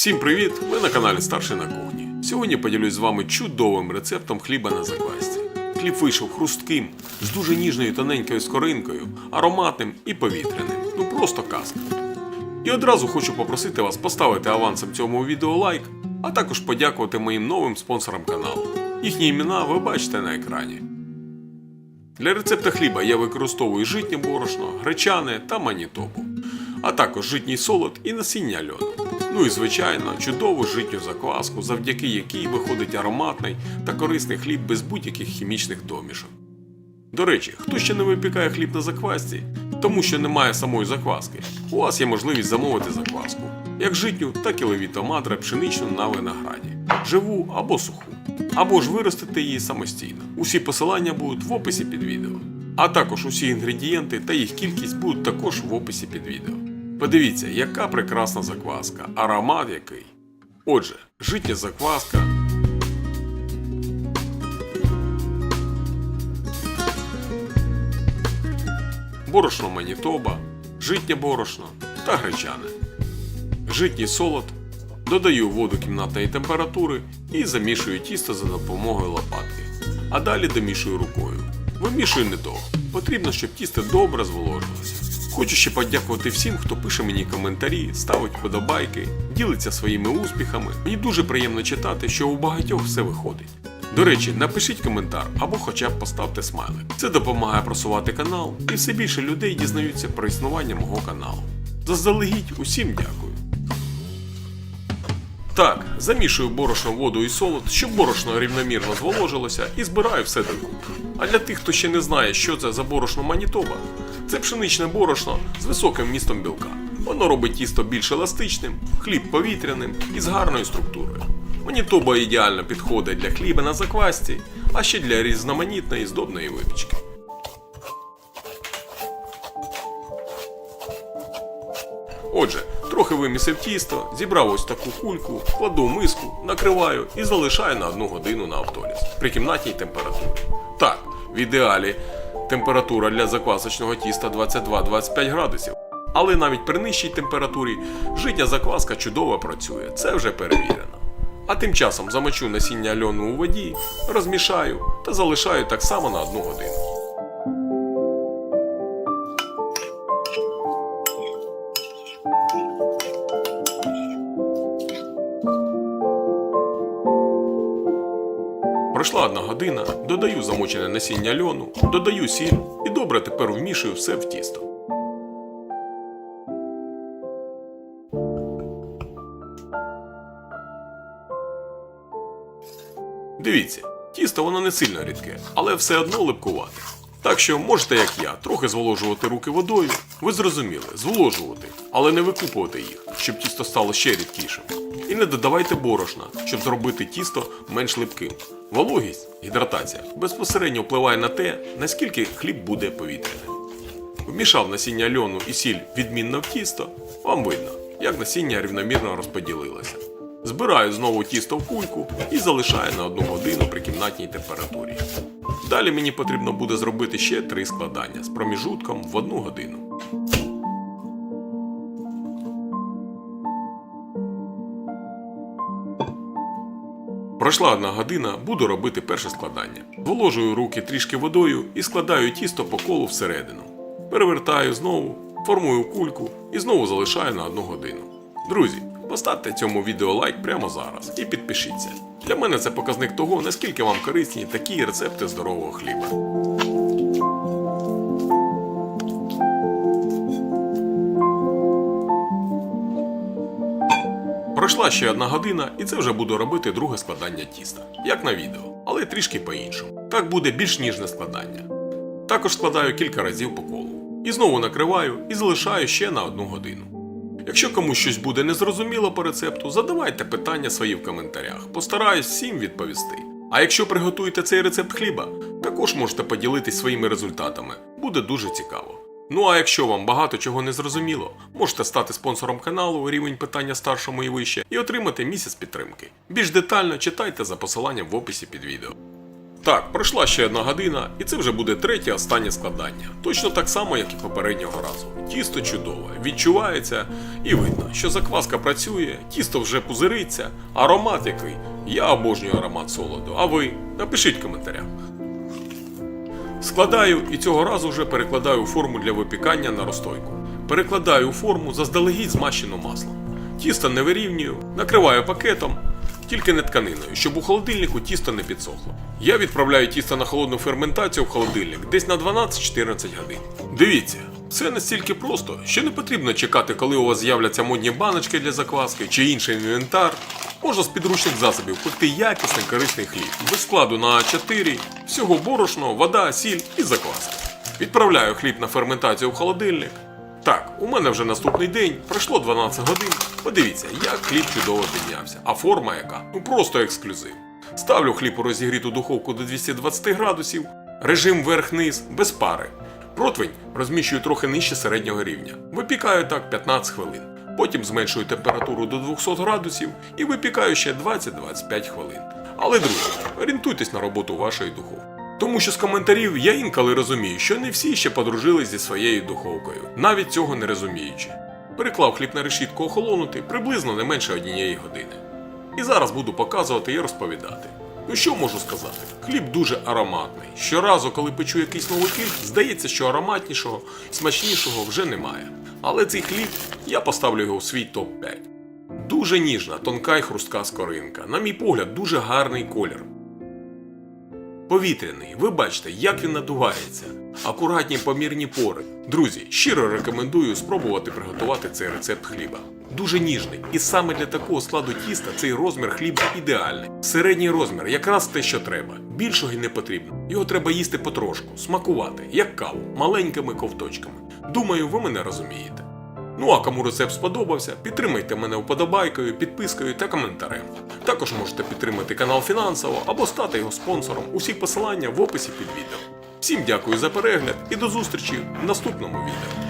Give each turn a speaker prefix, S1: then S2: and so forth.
S1: Всім привіт! Ви на каналі Старший на кухні. Сьогодні поділюсь з вами чудовим рецептом хліба на заквасці. Хліб вийшов хрустким, з дуже ніжною тоненькою скоринкою, ароматним і повітряним. Ну просто казка. І одразу хочу попросити вас поставити авансом цьому відео лайк, а також подякувати моїм новим спонсорам каналу. Їхні імена ви бачите на екрані. Для рецепта хліба я використовую житнє борошно, гречане та манітобу, а також житній солод і насіння льону. Ну і звичайно, чудову житню закваску, завдяки якій виходить ароматний та корисний хліб без будь-яких хімічних домішок. До речі, хто ще не випікає хліб на заквасці, тому що немає самої закваски, у вас є можливість замовити закваску, як житню, так і левіто мадре пшеничну на винограді, живу або суху, або ж виростити її самостійно. Усі посилання будуть в описі під відео. А також усі інгредієнти та їх кількість будуть також в описі під відео. Подивіться, яка прекрасна закваска, аромат який. Отже, житня закваска борошно манітоба, житнє борошно та гречане. Житній солод, додаю воду кімнатної температури і замішую тісто за допомогою лопатки. А далі домішую рукою. Вимішую недовго. Потрібно, щоб тісто добре зволожилося. Хочу ще подякувати всім, хто пише мені коментарі, ставить вподобайки, ділиться своїми успіхами. Мені дуже приємно читати, що у багатьох все виходить. До речі, напишіть коментар або хоча б поставте смайлик. Це допомагає просувати канал, і все більше людей дізнаються про існування мого каналу. Заздалегідь усім дякую. Так, замішую борошно, воду і солод, щоб борошно рівномірно зволожилося і збираю все докупи. А для тих, хто ще не знає, що це за борошно Манітоба, це пшеничне борошно з високим вмістом білка. Воно робить тісто більш еластичним, хліб повітряним і з гарною структурою. Манітоба ідеально підходить для хліба на заквасці, а ще для різноманітної здобної випічки. Отже, трохи вимісив тісто, зібрав ось таку кульку, кладу в миску, накриваю і залишаю на одну годину на автоліз при кімнатній температурі. Так, в ідеалі температура для заквасочного тіста 22-25 градусів. Але навіть при нижчій температурі життя закваска чудово працює, це вже перевірено. А тим часом замочу насіння льону у воді, розмішаю та залишаю так само на одну годину. Пройшла одна година, додаю замочене насіння льону, додаю сіль і добре тепер вмішую все в тісто. Дивіться, тісто воно не сильно рідке, але все одно липкувате. Так що можете, як я, трохи зволожувати руки водою. Ви зрозуміли, зволожувати, але не викупувати їх, щоб тісто стало ще рідкішим. І не додавайте борошна, щоб зробити тісто менш липким. Вологість, гідратація безпосередньо впливає на те, наскільки хліб буде повітряним. Вмішав насіння льону і сіль відмінно в тісто, вам видно, як насіння рівномірно розподілилося. Збираю знову тісто в кульку і залишаю на одну годину при кімнатній температурі. Далі мені потрібно буде зробити ще три складання з проміжутком в одну годину. Пройшла одна година, буду робити перше складання. Воложую руки трішки водою і складаю тісто по колу всередину. Перевертаю знову, формую кульку і знову залишаю на одну годину. Друзі, поставте цьому відео лайк прямо зараз і підпишіться. Для мене це показник того, наскільки вам корисні такі рецепти здорового хліба. Пройшла ще одна година, і це вже буду робити друге складання тіста, як на відео, але трішки по-іншому. Так буде більш ніжне складання. Також складаю кілька разів по колу. І знову накриваю і залишаю ще на одну годину. Якщо комусь щось буде незрозуміло по рецепту, задавайте питання свої в коментарях. Постараюсь всім відповісти. А якщо приготуєте цей рецепт хліба, також можете поділитись своїми результатами. Буде дуже цікаво. Ну а якщо вам багато чого не зрозуміло, можете стати спонсором каналу рівень питання старшому і вище і отримати місяць підтримки. Більш детально читайте за посиланням в описі під відео. Так, пройшла ще одна година, і це вже буде третє останнє складання. Точно так само, як і попереднього разу. Тісто чудове, відчувається і видно, що закваска працює, тісто вже пузириться, аромат який. Я обожнюю аромат солоду. А ви? Напишіть в коментарях. Складаю і цього разу вже перекладаю форму для випікання на розстойку. Перекладаю форму заздалегідь змащену маслом. Тісто не вирівнюю, накриваю пакетом, тільки не тканиною, щоб у холодильнику тісто не підсохло. Я відправляю тісто на холодну ферментацію в холодильник десь на 12-14 годин. Дивіться, все настільки просто, що не потрібно чекати, коли у вас з'являться модні баночки для закваски чи інший інвентар. Можна з підручних засобів пекти якісний корисний хліб. Без складу на А4, всього борошно, вода, сіль і закваска. Відправляю хліб на ферментацію в холодильник. Так, у мене вже наступний день, пройшло 12 годин. Подивіться, як хліб чудово піднявся, а форма яка? Ну просто ексклюзив. Ставлю хліб у розігріту духовку до 220 градусів, режим верх-низ без пари. Противень розміщую трохи нижче середнього рівня. Випікаю так 15 хвилин. Потім зменшую температуру до 200 градусів і випікаю ще 20-25 хвилин. Але, друзі, орієнтуйтесь на роботу вашої духовки. Тому що з коментарів я інколи розумію, що не всі ще подружились зі своєю духовкою, навіть цього не розуміючи. Переклав хліб на решітку охолонути приблизно не менше однієї години. І зараз буду показувати і розповідати. Ну що можу сказати? Хліб дуже ароматний. Щоразу, коли печу якийсь новий хліб, здається, що ароматнішого, смачнішого вже немає. Але цей хліб я поставлю його у свій топ-5. Дуже ніжна, тонка і хрустка скоринка. На мій погляд, дуже гарний колір. Повітряний, ви бачите, як він надувається. Акуратні помірні пори. Друзі, щиро рекомендую спробувати приготувати цей рецепт хліба. Дуже ніжний, і саме для такого складу тіста цей розмір хліба ідеальний. Середній розмір якраз те, що треба. Більшого й не потрібно. Його треба їсти потрошку, смакувати, як каву, маленькими ковточками. Думаю, ви мене розумієте. Ну а кому рецепт сподобався, підтримайте мене вподобайкою, підпискою та коментарем. Також можете підтримати канал фінансово або стати його спонсором. Усі посилання в описі під відео. Всім дякую за перегляд і до зустрічі в наступному відео.